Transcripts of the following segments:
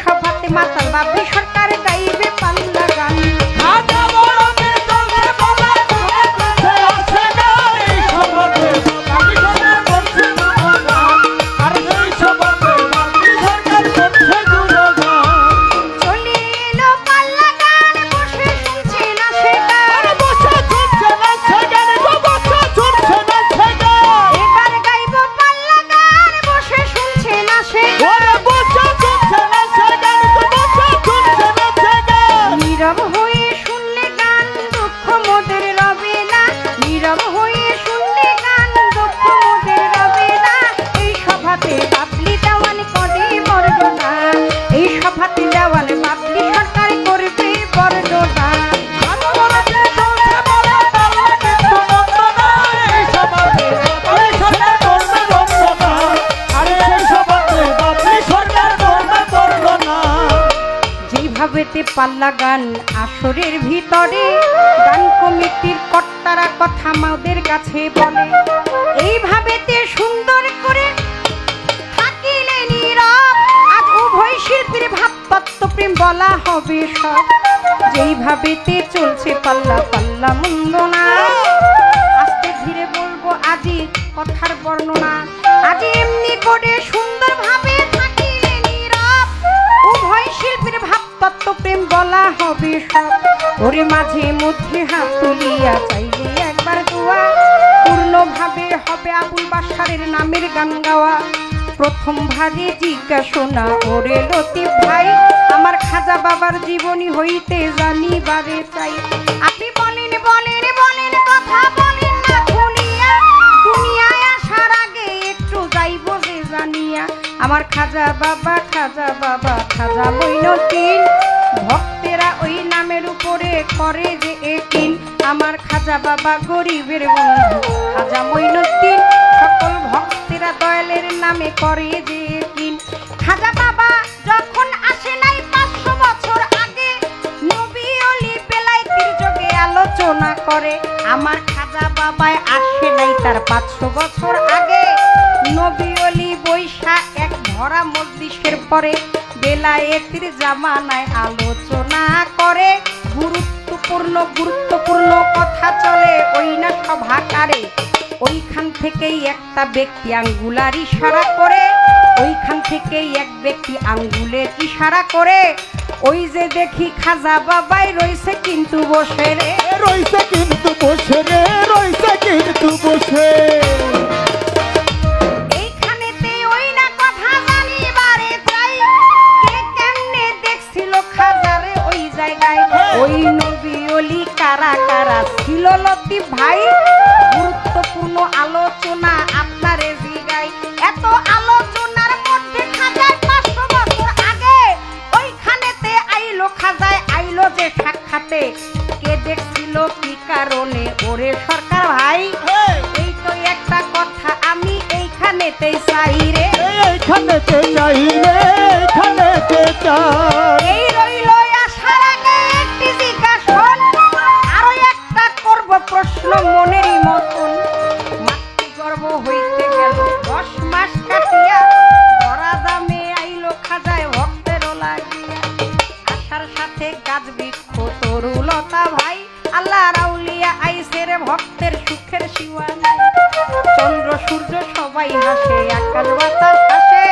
সভাতে মাতাল বা সরকার গাইবে। vamos. পাল্লা গান আসরের ভিতরে। গান কমিটির কর্তারা কথা আমাদের কাছে বলে। এইভাবে তে সুন্দর করে থাকিলে নীরব। আজ উভয় শিল্পীর ভাবতত্ত্ব প্রেম বলা হবে সব। যেইভাবে তে চলছে পাল্লা পাল্লা মন্দনা। আস্তে ধীরে বলব আজি কথার বর্ণনা। আজি এমনি করে সুন্দর ওরে মাঝে মধ্যে হাত তুলিয়া চাইলে একবার দোয়া। পূর্ণভাবে হবে আবুল বাসারের নামের গান গাওয়া। প্রথম ভাগে জিজ্ঞাসনা ওরে লতিফ ভাই, আমার খাজা বাবার জীবনী হইতে জানিবারে চাই। আপনি বলেন বলেন বলেন কথা, বলেন না শুনিয়া। দুনিয়ায় আসার আগে একটু যাইব যে জানিয়া। আমার খাজা বাবা খাজা বাবা, খাজা মইনুদ্দিন ভক্তেরা ওই উপরে করে যে একিন আমার খাজা বাবা গরিবের বন্ধু। খাজা মইনুদ্দিন, সকল ভক্তেরা দয়ালের নামে করে যে একিন খাজা বাবা যখন আসে নাই পাঁচশো বছর আগে, নবী অলি বেলাইতির যোগে আলোচনা করে, আমার খাজা বাবায় আসে নাই তার পাঁচশো বছর আগে। নবী অলি বৈশা এক ভরা মজলিসের পরে বেলায়েতির জামানায় আলোচনা করে গুরুত্বপূর্ণ গুরুত্বপূর্ণ কথা চলে ওই না সভাকারে ওইখান থেকেই একটা ব্যক্তি আঙ্গুলার ইশারা করে, ওইখান থেকেই এক ব্যক্তি আঙ্গুলের ইশারা করে। ওই যে দেখি খাজা বাবাই রয়েছে কিন্তু বসে রে। রইছে কিন্তু বসে রে, রইছে কিন্তু বসে। ছিল ভাই গুরুত্বপূর্ণ আলোচনা আপনারে জিগাই। এত আলোচনার মধ্যে খাজার পাঁচশো বছর আগে ওইখানেতে আইলো খাজায় আইলো যে সাক্ষাতে। কে দেখছিল কি কারণে? ওরে সরকার ভাই এই। তো একটা কথা আমি এইখানেতেই চাই রে। এইখানেতে চাই রে। দশ মাস কাটিয়া ধরা দামে আইলো খাজায় ভক্তের লাগিয়া। আসার সাথে গাছ বৃক্ষ তরুলতা ভাই আল্লাহ রাউলিয়া আইসে রে ভক্তের সুখের শিওয়া চন্দ্র, সূর্য সবাই হাসে আকাশ বাতাস হাসে।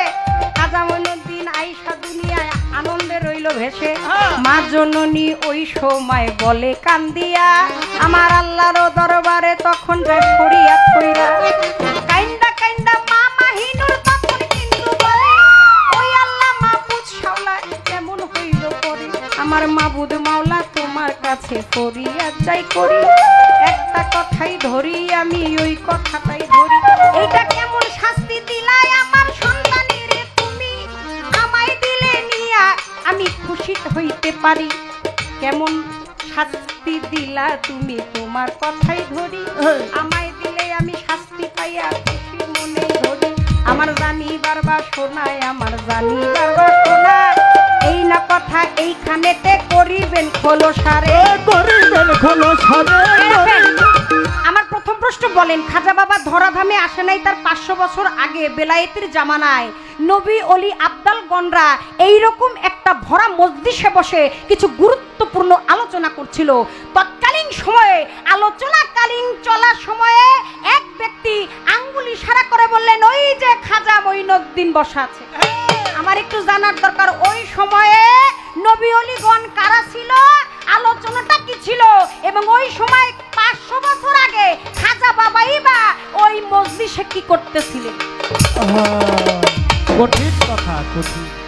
আইসা দুনিয়ায় আনন্দে রইল ভেসে। মা জননী ওই সময় বলে কান্দিয়া, আমার আল্লাহর দরবারে তখন যায় ফরিয়াদ কইরা আমার মাবুদ মাওলা তোমার কাছে ফরিয়াদ যাই করি। একটা কথাই ধরি, আমি ওই কথাটাই ধরি। এইটা কেমন শাস্তি দিলাই আমার সন্তানের তুমি? আমায় দিলে নিয়া আমি খুশি হইতে পারি। কেমন শাস্তি দিলা তুমি তোমার কথাই ধরি। আমায় দিলে আমি শাস্তি পাইয়া খুশি মনে ধরি। আমার জানি বারবার শোনায়, আমার জানি বারবার শোনা এই না কথা এইখানেতে করিবেন খোলো সারে। করিবেন খোলো সারে। আমার প্রথম প্রশ্ন বলেন খাজা বাবা ধরাধামে আসে নাই তার পাঁচশো বছর আগে বেলায়েতের জামানায়। নবী অলি আবদাল গনরা এইরকম একটা ভরা মজলিসে বসে কিছু গুরুত্বপূর্ণ আলোচনা করছিল। তৎকালীন সময়ে আলোচনাকালীন চলার সময়ে এক ব্যক্তি আঙ্গুল ইশারা করে বললেন ওই যে খাজা মঈনুদ্দিন বসা আছে। আমার একটু জানার দরকার ওই সময়ে নবী অলিগণ কারা ছিল? আলোচনাটা কি ছিল? এবং ওই সময় পাঁচশো বছর আগে খাজা বাবাই বা ওই মজলিসে কি করতেছিলেন? কঠিন কথা, কঠিন।